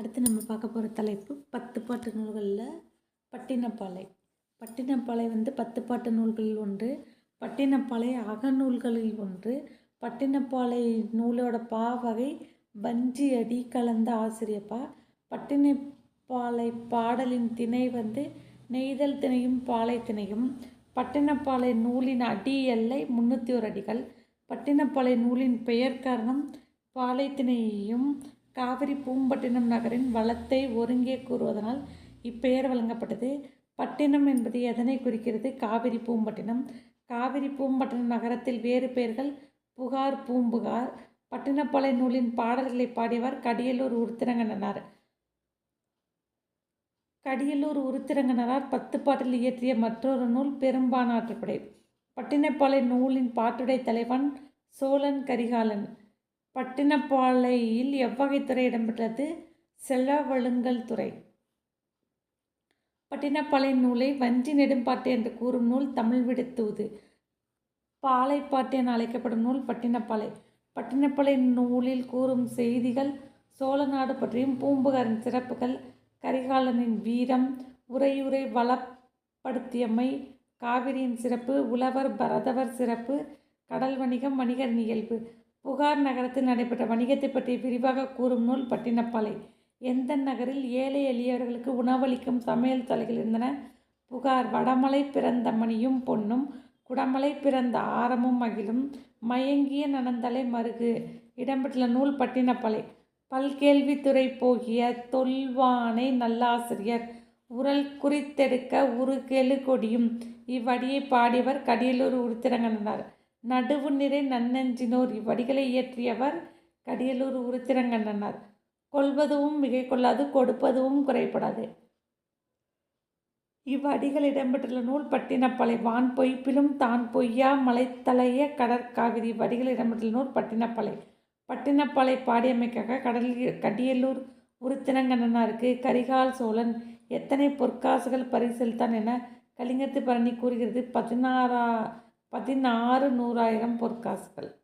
அடுத்து நம்ம பார்க்க போகிற தலைப்பு பத்து பாட்டு நூல்களில் பட்டினப்பாலை. பட்டினப்பாலை வந்து பத்து பாட்டு நூல்களில் ஒன்று பட்டினப்பாலை அகநூல்களில் ஒன்று பட்டினப்பாலை நூலோட பா வகை வஞ்சி அடி கலந்த ஆசிரியப்பா பட்டினப்பாலை பாடலின் திணை வந்து நெய்தல் திணையும் பாலை திணையும் பட்டினப்பாலை நூலின் அடி எல்லை முன்னூற்றி ஒரு அடிகள் பட்டினப்பாலை நூலின் பெயர் காரணம் பாலை திணையையும் காவிரி பூம்பட்டினம் நகரின் வளத்தை ஒருங்கே கூறுவதனால் இப்பெயர் வழங்கப்பட்டது. பட்டினம் என்பது எதனை குறிக்கிறது? காவிரி பூம்பட்டினம். காவிரி பூம்பட்டினம் நகரத்தில் வேறு பெயர்கள் புகார் பூம்புகார் பட்டினப்பாலை நூலின் பாடல்களை பாடியவர் கடியலூர் உருத்திரங்கனார் கடியலூர் உருத்திரங்கனார் பத்து பாட்டில் இயற்றிய மற்றொரு நூல் பெரும்பானாற்றுப்படை பட்டினப்பாலை நூலின் பாட்டுடை தலைவன் சோழன் கரிகாலன். பட்டினப்பாலையில் எவ்வகை துறை இடம்பெற்றது செலவழுங்கல் துறை. பட்டினப்பாலை நூலை வஞ்சி நெடும்பாட்டு என்று கூறும் நூல் தமிழ் விடுத்தூது. பாலைப்பாட்டு என அழைக்கப்படும் நூல் பட்டினப்பாலை பட்டினப்பாலை நூலில் கூறும் செய்திகள் சோழ நாடு பற்றியும் பூம்புகாரின் சிறப்புகள் கரிகாலனின் வீரம் உரையுரை வளப்படுத்தியமை காவிரியின் சிறப்பு உழவர் பரதவர் சிறப்பு கடல் வணிகம் வணிகர் இயல்பு. புகார் நகரத்தில் நடைபெற்ற வணிகத்தை பற்றி விரிவாக கூறும் நூல் பட்டினப்பாலை. எந்த நகரில் ஏழை எளியவர்களுக்கு உணவளிக்கும் சமையல் தலைகள் இருந்தன? புகார் வடமலை பிறந்த மணியும் பொன்னும் குடமலை பிறந்த ஆரமும் மகிழும் மயங்கிய நனந்தலை மருகு இடம்பெற்றுள்ள நூல் பட்டினப்பாலை. பல்கேள்வித்துறை போகிய தொல்வானை நல்லாசிரியர் உரல் குறித்தெடுக்க உரு கொடியும் இவ்வடியை பாடியவர் கடியலூர் உருத்திரங்கனார் நடுவு நிறை நன்னெஞ்சினோர் இவ்வடிகளை இயற்றியவர் கடியலூர் உருத்திரங்கண்ணனார். கொள்வதும் மிகை கொள்ளாது கொடுப்பதும் குறைப்படாது இவ்வடிகள் இடம்பெற்றுள்ள நூல் பட்டினப்பாலை வான் பொய்ப்பிலும் தான் பொய்யா மலைத்தலைய கடற்காவிரி இவ்வடிகள் இடம்பெற்றுள்ள நூல் பட்டினப்பாலை பட்டினப்பாலை பாடியமைக்காக கடலில் கடியலூர் உருத்திரங்கண்ணனாருக்கு கரிகால் சோழன் எத்தனை பொற்காசுகள் பரிசளித்தான் என கலிங்கத்து பரணி கூறுகிறது. பதினாறா பதினாறு நூறாயிரம் பொற்காசுகள்.